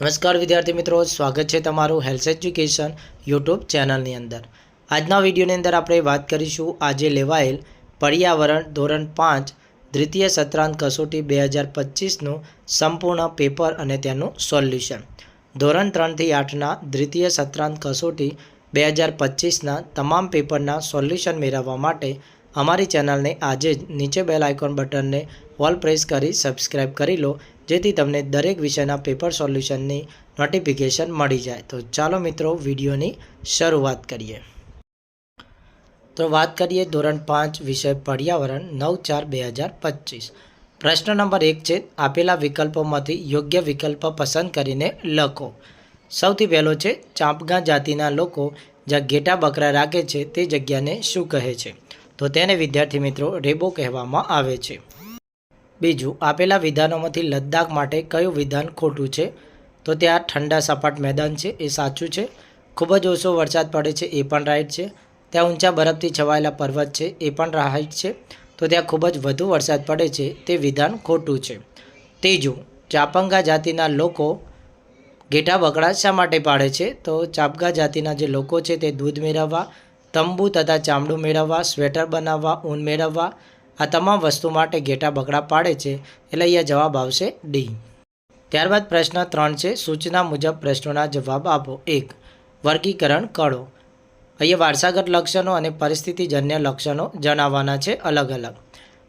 નમસ્કાર વિદ્યાર્થી મિત્રો, સ્વાગત છે તમારું હેલ્થ એજ્યુકેશન યુટ્યુબ ચેનલની અંદર. આજના વિડીયોની અંદર આપણે વાત કરીશું આજે લેવાયેલ પર્યાવરણ ધોરણ પાંચ, દ્વિતીય સત્રાંત કસોટી બે હજાર પચીસનું સંપૂર્ણ પેપર અને તેનું સોલ્યુશન. ધોરણ ત્રણથી આઠના દ્વિતીય સત્રાંત કસોટી બે હજાર પચીસના તમામ પેપરના સોલ્યુશન મેળવવા માટે અમારી ચેનલને આજે જ નીચે બેલ આઇકોન બટનને ઓલ પ્રેસ કરી સબસ્ક્રાઇબ કરી લો, જેથી તમને દરેક વિષયના પેપર સોલ્યુશનની નોટિફિકેશન મળી જાય. તો ચાલો મિત્રો, વિડીયોની શરૂઆત કરીએ. તો વાત કરીએ ધોરણ પાંચ વિષય પર્યાવરણ, નવ ચાર બે હજાર પચીસ. પ્રશ્ન નંબર એક છે, આપેલા વિકલ્પોમાંથી યોગ્ય વિકલ્પ પસંદ કરીને લખો. સૌથી પહેલો છે, ચાંપગા જાતિના લોકો જ્યાં ઘેટા બકરા રાખે છે, તે જગ્યાને શું કહે છે? તો તેને વિદ્યાર્થી મિત્રો રેબો કહેવામાં આવે છે. બીજું, આપેલા વિધાનોમાંથી લદ્દાખ માટે કયું વિધાન ખોટું છે? તો ત્યાં ઠંડા સપાટ મેદાન છે, એ સાચું છે. ખૂબ જ ઓછો વરસાદ પડે છે, એ પણ રાઈટ છે. ત્યાં ઊંચા બરફથી છવાયેલા પર્વત છે, એ પણ રાઈટ છે. તો ત્યાં ખૂબ જ વધુ વરસાદ પડે છે, તે વિધાન ખોટું છે. ત્રીજું, ચાપંગા જાતિના લોકો ઘેટા બકરા શા માટે પાડે છે? તો ચાપગા જાતિના જે લોકો છે, તે દૂધ મેળવવા તંબુ તથા ચામડું મેળવવા, સ્વેટર બનાવવા, ઊન મેળવવા, આ તમામ વસ્તુ માટે ઘેટા બકરા પાડે છે એટલે અહીંયા જવાબ આવશે ડી ત્યારબાદ પ્રશ્ન ત્રણ છે. સૂચના મુજબ પ્રશ્નોના જવાબ આપો. એક, વર્ગીકરણ કરો. અહીંયા વારસાગત લક્ષણો અને પરિસ્થિતિજન્ય લક્ષણો જણાવવાના છે અલગ અલગ.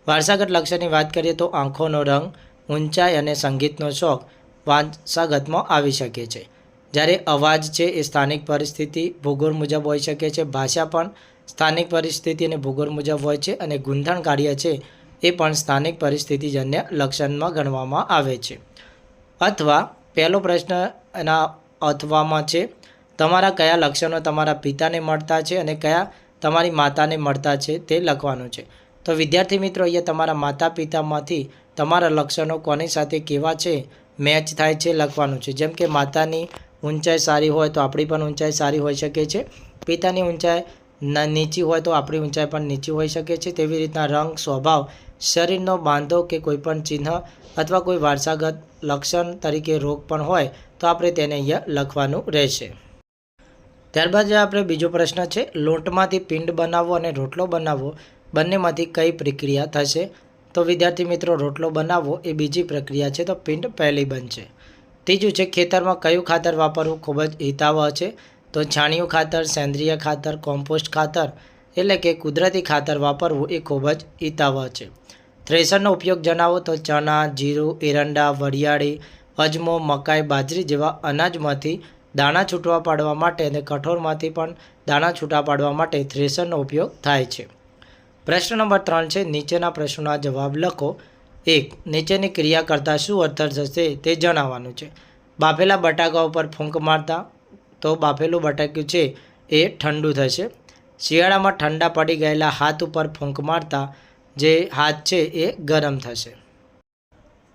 વારસાગત લક્ષણની વાત કરીએ તો આંખોનો રંગ, ઊંચાઈ અને સંગીતનો શોખ વારસાગતમાં આવી શકે છે. જ્યારે અવાજ છે એ સ્થાનિક પરિસ્થિતિ, ભૂગોળ મુજબ હોઈ શકે છે. ભાષા પણ સ્થાનિક પરિસ્થિતિ અને ભૂગોળ મુજબ હોય છે અને ગુંથણ કાર્ય છે એ પણ સ્થાનિક પરિસ્થિતિજન્ય લક્ષણમાં ગણવામાં આવે છે. અથવા પહેલો પ્રશ્ન એના અથવામાં છે, તમારા કયા લક્ષણો તમારા પિતાને મળતા છે અને કયા તમારી માતાને મળતા છે તે લખવાનું છે. તો વિદ્યાર્થી મિત્રો, અહીંયા તમારા માતા પિતામાંથી તમારા લક્ષણો કોની સાથે કેવા છે, મેચ થાય છે લખવાનું છે. જેમ કે માતાની ઊંચાઈ સારી હોય તો આપણી પણ ઊંચાઈ સારી હોઈ શકે છે. પિતાની ઊંચાઈ નીચી હોય તો આપણી ઊંચાઈ પણ નીચી હોઈ શકે છે. તેવી રીતના રંગ, સ્વભાવ, શરીરનો બાંધો કે કોઈપણ ચિહ્ન અથવા કોઈ વારસાગત લક્ષણ તરીકે રોગ પણ હોય તો આપણે તેને અહીંયા લખવાનું રહેશે. ત્યારબાદ આપણે બીજો પ્રશ્ન છે, લોટમાંથી પિંડ બનાવવો અને રોટલો બનાવવો, બંનેમાંથી કઈ પ્રક્રિયા થશે? તો વિદ્યાર્થી મિત્રો, રોટલો બનાવવો એ બીજી પ્રક્રિયા છે. તો પિંડ પહેલી બનશે. ત્રીજું છે, ખેતરમાં કયું ખાતર વાપરવું ખૂબ જ હિતાવહ છે? તો છાણિયું ખાતર, સેન્દ્રિય ખાતર, કોમ્પોસ્ટ ખાતર એટલે કે કુદરતી ખાતર વાપરવું એ ખૂબ જ હિતાવહ છે. થ્રેસરનો ઉપયોગ જણાવો તો ચણા, જીરું, એરંડા, વરિયાળી, અજમો, મકાઈ, બાજરી જેવા અનાજમાંથી દાણા છૂટવા પાડવા માટે અને કઠોળમાંથી પણ દાણા છૂટા પાડવા માટે થ્રેસરનો ઉપયોગ થાય છે. પ્રશ્ન નંબર ત્રણ છે, નીચેના પ્રશ્નોના જવાબ લખો. એક, નીચેની ક્રિયા કરતાં શું અસર થશે તે જણાવવાનું છે. બાફેલા બટાકા ઉપર ફૂંક મારતા તો બાફેલું બટાકું છે એ ઠંડુ થશે. શિયાળામાં ઠંડા પડી ગયેલા હાથ ઉપર ફૂંક મારતા જે હાથ છે એ ગરમ થશે.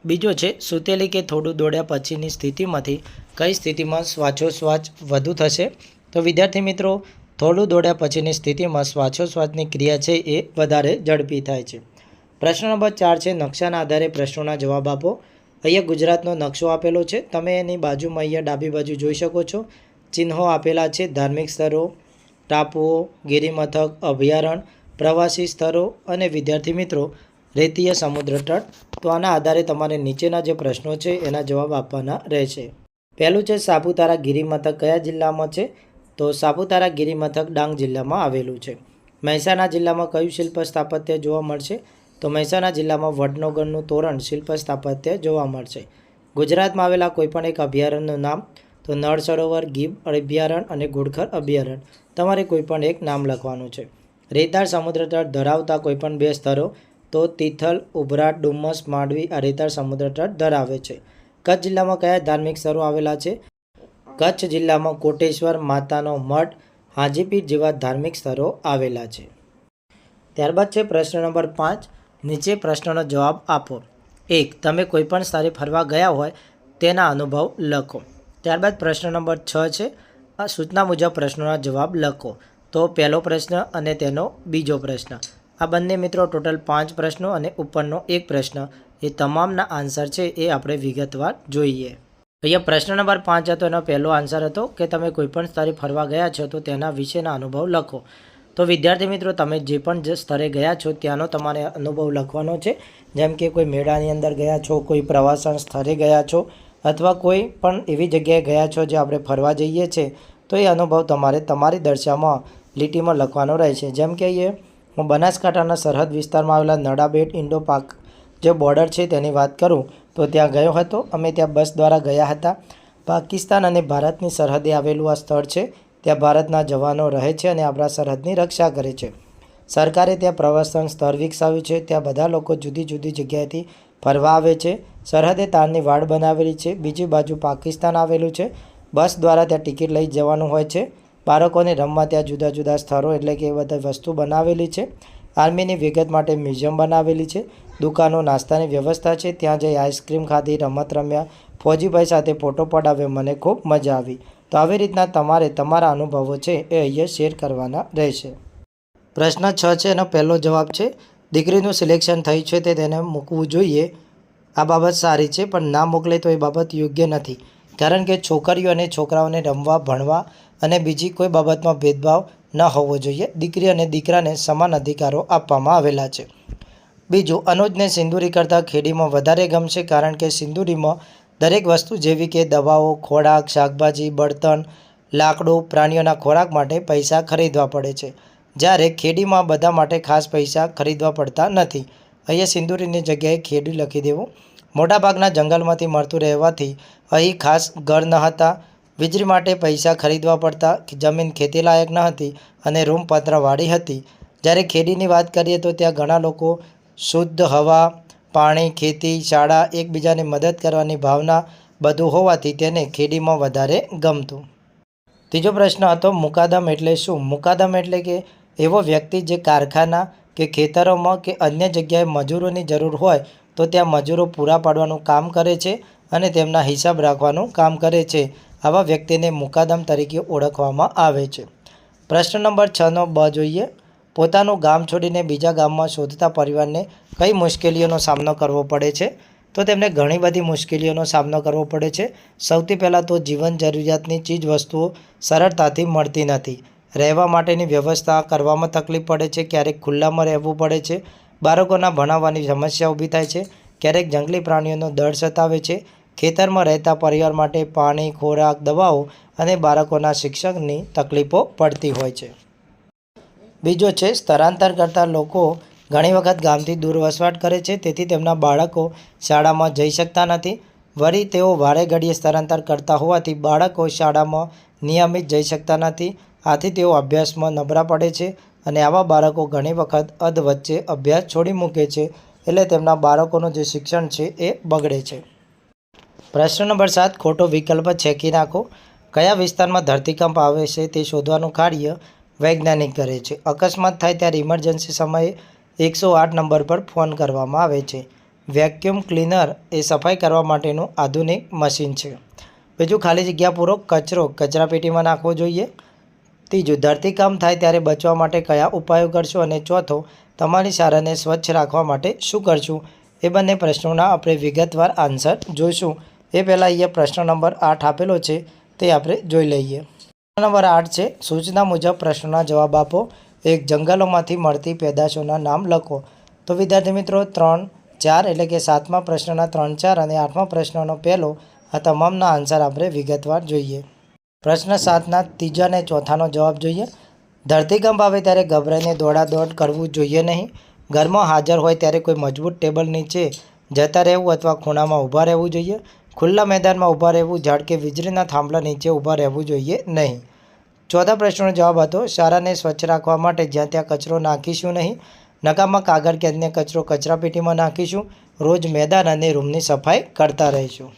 બીજો છે, સૂતેલી કે થોડું દોડ્યા પછીની સ્થિતિમાંથી કઈ સ્થિતિમાં શ્વાસોશ્વાસ વધુ થશે? તો વિદ્યાર્થી મિત્રો, થોડું દોડ્યા પછીની સ્થિતિમાં શ્વાસોશ્વાસની ક્રિયા છે એ વધારે ઝડપી થાય છે. પ્રશ્ન નંબર ચાર છે, નકશાના આધારે પ્રશ્નોના જવાબ આપો. અહીંયા ગુજરાતનો નકશો આપેલો છે. તમે એની બાજુમાં અહીંયા ડાબી બાજુ જોઈ શકો છો. ચિહ્નો આપેલા છે, ધાર્મિક સ્થળો, ટાપુઓ, ગિરિમથક અભયારણ્ય પ્રવાસી સ્થળો અને વિદ્યાર્થી મિત્રો, રેતીય સમુદ્ર તટ. તો આના આધારે તમારે નીચેના જે પ્રશ્નો છે, એના જવાબ આપવાના રહેશે. પહેલું છે, સાપુતારા ગિરિમથક કયા જિલ્લામાં છે? તો સાપુતારા ગિરિમથક ડાંગ જિલ્લામાં આવેલું છે. મહેસાણા જિલ્લામાં કયું શિલ્પ સ્થાપત્ય જોવા મળશે? તો મહેસાણા જિલ્લામાં વડનગરનું તોરણ શિલ્પ સ્થાપત્ય જોવા મળશે. ગુજરાતમાં આવેલા કોઈપણ એક અભયારણ્યનું નામ તો નળ સરોવર ગીબ અભયારણ્ય અને ઘોડખર અભયારણ્ય. તમારે કોઈપણ એક નામ લખવાનું છે. રેતાળ સમુદ્ર તટ ધરાવતા કોઈપણ બે સ્થળો તો તિથલ, ઉભરાટ, ડુમસ, માંડવી આ રેતાળ સમુદ્ર તટ ધરાવે છે. કચ્છ જિલ્લામાં કયા ધાર્મિક સ્થળો આવેલા છે? કચ્છ જિલ્લામાં કોટેશ્વર, માતાનો મઠ હાજીપીઠ જેવા ધાર્મિક સ્થળો આવેલા છે. ત્યારબાદ છે પ્રશ્ન નંબર પાંચ. નીચે પ્રશ્નનો જવાબ આપો. એક, તમે કોઈપણ સ્થળે ફરવા ગયા હોય તેના અનુભવ લખો. ત્યારબાદ પ્રશ્ન નંબર છ છે, આ સૂચના મુજબ પ્રશ્નોના જવાબ લખો. તો પહેલો પ્રશ્ન અને તેનો બીજો પ્રશ્ન. આ બંને મિત્રો ટોટલ પાંચ પ્રશ્નો અને ઉપરનો એક પ્રશ્ન. એ તમામના આન્સર છે એ આપણે વિગતવાર જોઈએ. અહીંયા પ્રશ્ન નંબર પાંચ હતો, એનો પહેલો આન્સર હતો કે તમે કોઈપણ સ્થળે ફરવા ગયા છો તો તેના વિશેના અનુભવ લખો. તો વિદ્યાર્થી મિત્રો, તમે જે પણ જે સ્થળે ગયા છો, ત્યાંનો તમારે અનુભવ લખવાનો છે. જેમ કે કોઈ મેળાની અંદર ગયા છો, કોઈ પ્રવાસન સ્થળે ગયા છો, અથવા કોઈ પણ એવી જગ્યાએ ગયા છો જે આપણે ફરવા જઈએ છીએ તો એ અનુભવ તમારે તમારી દર્શામાં લીટીમાં લખવાનો રહે છે જેમ કે એ હું બનાસકાંઠાના સરહદ વિસ્તારમાં આવેલા નડાબેટ ઇન્ડો પાર્ક જે બોર્ડર છે તેની વાત કરું, તો ત્યાં ગયો હતો. અમે ત્યાં બસ દ્વારા ગયા હતા. પાકિસ્તાન અને ભારતની સરહદે આવેલું આ સ્થળ છે. ત્યાં ભારતના જવાનો રહે છે અને આપણા સરહદની રક્ષા કરે છે. સરકારે ત્યાં પ્રવાસન સ્થળ વિકસાવ્યું છે. ત્યાં બધા લોકો જુદી જુદી જગ્યાએથી ફરવા આવે છે. સરહદે તારની વાડ બનાવેલી છે. બીજી બાજુ પાકિસ્તાન આવેલું છે. બસ દ્વારા ત્યાં ટિકિટ લઈ જવાનું હોય છે. બાળકોને રમવા ત્યાં જુદા જુદા સ્થળો એટલે કે એ બધી વસ્તુ બનાવેલી છે. આર્મીની વિગત માટે મ્યુઝિયમ બનાવેલી છે. દુકાનો, નાસ્તાની વ્યવસ્થા છે. ત્યાં જઈ આઈસ્ક્રીમ ખાધી, રમત રમ્યા. ફોજીભાઈ સાથે ફોટો પડાવ્યો. મને ખૂબ મજા આવી. તો આવી રીતના તમારે તમારા અનુભવો છે એ અહીંયા શેર કરવાના રહેશે. પ્રશ્ન છ છે એનો પહેલો જવાબ છે, દીકરીનું સિલેક્શન થયું છે તે તેને મૂકવું જોઈએ. આ બાબત સારી છે, પણ ના મોકલે તો એ બાબત યોગ્ય નથી. કારણ કે છોકરીઓ અને છોકરાઓને રમવા, ભણવા અને બીજી કોઈ બાબતમાં ભેદભાવ ન હોવો જોઈએ. દીકરી અને દીકરાને સમાન અધિકારો આપવામાં આવેલા છે. બીજું, અનુજને સિંદૂરી કરતાં ખેડીમાં વધારે ગમશે કારણ કે સિંદૂરીમાં દરેક વસ્તુ જેવી કે દવાઓ, ખોરાક, શાકભાજી, બળતણ, લાકડું, પ્રાણીઓના ખોરાક માટે પૈસા ખરીદવા પડે છે. જ્યારે ખેડીમાં બધા માટે ખાસ પૈસા ખરીદવા પડતા નથી. અહીંયા સિંદૂરીની જગ્યાએ ખેડી લખી દેવું. મોટાભાગના જંગલમાંથી મળતું રહેવાથી અહીં ખાસ ઘર ન હતા. વીજળી માટે પૈસા ખરીદવા પડતા જમીન ખેતીલાયક ન હતી અને રૂમ પત્રવાળી હતી. જ્યારે ખેડીની વાત કરીએ તો ત્યાં ઘણા લોકો શુદ્ધ હવા પાણી, ખેતી, શાળા એકબીજાને મદદ કરવાની ભાવના બધું હોવાથી તેને ખેડીમાં વધારે ગમતું. ત્રીજો પ્રશ્ન હતો મુકાદમ એટલે શું? મુકાદમ એટલે કે એવો વ્યક્તિ જે કારખાના કે ખેતરોમાં કે અન્ય જગ્યાએ મજૂરોની જરૂર હોય તો ત્યાં મજૂરો પૂરા પાડવાનું કામ કરે છે અને તેમના હિસાબ રાખવાનું કામ કરે છે. આવા વ્યક્તિને મુકાદમ તરીકે ઓળખવામાં આવે છે. પ્રશ્ન નંબર છનો બ જોઈએ. પોતાનું ગામ છોડીને બીજા ગામમાં શોધતા પરિવારને કઈ મુશ્કેલીઓનો સામનો કરવો પડે છે? તો તેમને ઘણી બધી મુશ્કેલીઓનો સામનો કરવો પડે છે. સૌથી પહેલાં તો જીવન જરૂરિયાતની ચીજ વસ્તુઓ સરળતાથી મળતી નથી. રહેવા માટેની વ્યવસ્થા કરવામાં તકલીફ પડે છે, ક્યારેક ખુલ્લામાં રહેવું પડે છે. બાળકોના ભણાવવાની સમસ્યા ઊભી થાય છે, ક્યારેક જંગલી પ્રાણીઓનો દર સતાવે છે. ખેતરમાં રહેતા પરિવાર માટે પાણી, ખોરાક, દવાઓ અને બાળકોના શિક્ષણની તકલીફો પડતી હોય છે. બીજો છે, સ્થળાંતર કરતા લોકો ઘણી વખત ગામથી દૂર વસવાટ કરે છે, તેથી તેમના બાળકો શાળામાં જઈ શકતા નથી. વળી તેઓ વારે ઘડીએ સ્થળાંતર કરતા હોવાથી બાળકો શાળામાં નિયમિત જઈ શકતા નથી. આથી તેઓ અભ્યાસમાં નબળા પડે છે અને આવા બાળકો ઘણી વખત અધ વચ્ચે અભ્યાસ છોડી મૂકે છે, એટલે તેમના બાળકોનું જે શિક્ષણ છે એ બગડે છે. પ્રશ્ન નંબર સાત, ખોટો વિકલ્પ છેકી નાખો. કયા વિસ્તારમાં ધરતીકંપ આવે છે તે શોધવાનું કાર્ય વૈજ્ઞાનિક કરે છે. અકસ્માત થાય ત્યારે ઇમરજન્સી સમયે એકસો આઠ નંબર પર ફોન કરવામાં આવે છે. વેક્યુમ ક્લીનર એ સફાઈ કરવા માટેનું આધુનિક મશીન છે. બીજું ખાલી જગ્યા પૂરો કચરો કચરાપેટીમાં નાખવો જોઈએ. ત્રીજું ધરતીકામ થાય ત્યારે બચવા માટે કયા ઉપાયો કરશો? અને ચોથો, તમારી શાળાને સ્વચ્છ રાખવા માટે શું કરશું? એ બંને પ્રશ્નોના આપણે વિગતવાર આન્સર જોઈશું. એ પહેલાં અહીંયા પ્રશ્ન નંબર આઠ આપેલો છે, તે આપણે જોઈ લઈએ. નંબર આઠ છે. સૂચના મુજબ પ્રશ્નોના જવાબ આપો. એક, જંગલોમાંથી મળતી પેદાશોના નામ લખો. તો વિદ્યાર્થી મિત્રો, ત્રણ, ચાર એટલે કે સાતમા પ્રશ્નના ત્રણ, ચાર અને આઠમા પ્રશ્નનો પહેલો આ તમામના આન્સર આપણે વિગતવાર જોઈએ. પ્રશ્ન સાતના ત્રીજા અને ચોથાનો જવાબ જોઈએ. ધરતીકંપ આવે ત્યારે ગભરાઈને દોડાદોડ કરવું જોઈએ નહીં. ઘરમાં હાજર હોય ત્યારે કોઈ મજબૂત ટેબલ નીચે જતા રહેવું અથવા ખૂણામાં ઊભા રહેવું જોઈએ. ખુલ્લા મેદાનમાં ઊભા રહેવું, ઝાડ કે વીજળીના થાંભલા નીચે ઊભા રહેવું જોઈએ નહીં. ચોથા પ્રશ્નનો જવાબ હતો, શાળાને સ્વચ્છ રાખવા માટે જ્યાં ત્યાં કચરો નાખીશું નહીં. નકામા કાગળ કે અન્ય કચરો કચરાપેટીમાં નાખીશું. રોજ મેદાન અને રૂમની સફાઈ કરતા રહીશું.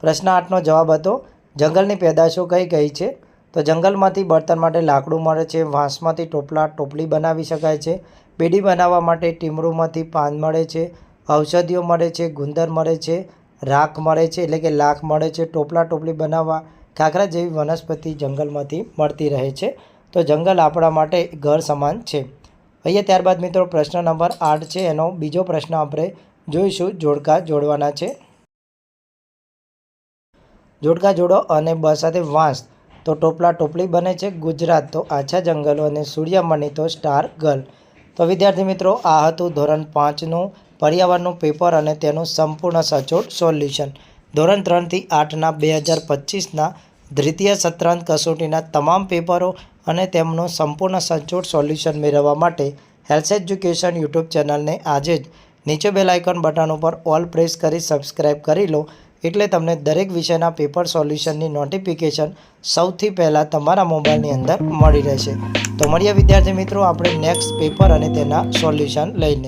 પ્રશ્ન આઠનો જવાબ હતો, જંગલની પેદાશો કઈ કઈ છે? તો જંગલમાંથી બળતણ માટે લાકડું મળે છે, વાંસમાંથી ટોપલા, ટોપલી બનાવી શકાય છે બેડી બનાવવા માટે ટીમરૂમાંથી પાન મળે છે, ઔષધિઓ મળે છે, ગુંદર મળે છે રાખ મળે છે એટલે કે લાખ મળે છે ટોપલા ટોપલી બનાવવા ખાખરા જેવી વનસ્પતિ જંગલમાંથી મળતી રહે છે. તો જંગલ આપણા માટે ઘર સમાન છે. અહીંયા ત્યારબાદ મિત્રો પ્રશ્ન નંબર આઠ છે. એનો બીજો પ્રશ્ન આપણે જોઈશું. જોડકા જોડવાના છે. જોડકા જોડો અને બ સાથે વાંસ. તો ટોપલા ટોપલી બને છે ગુજરાત. તો આછા જંગલો અને સૂર્યમણિ તો સ્ટાર ગર્લ તો વિદ્યાર્થી મિત્રો આ હતું ધોરણ પાંચનું પર્યાવરણનું પેપર અને તેનું સંપૂર્ણ સચોટ સોલ્યુશન ધોરણ ત્રણથી આઠના બે હજાર પચીસના દ્વિતીય સત્રાંત કસોટીના તમામ પેપરો અને તેમનું સંપૂર્ણ સચોટ સોલ્યુશન મેળવવા માટે હેલ્થ એજ્યુકેશન યુટ્યુબ ચેનલને આજે જ નીચે બેલ આઇકન બટન ઉપર ઓલ પ્રેસ કરી સબસ્ક્રાઇબ કરી લો, એટલે તમને દરેક વિષયના પેપર સોલ્યુશનની નોટિફિકેશન સૌથી પહેલાં તમારા મોબાઈલની અંદર મળી રહેશે. તો મળીએ વિદ્યાર્થી મિત્રો, આપણે નેક્સ્ટ પેપર અને તેના સોલ્યુશન લઈને.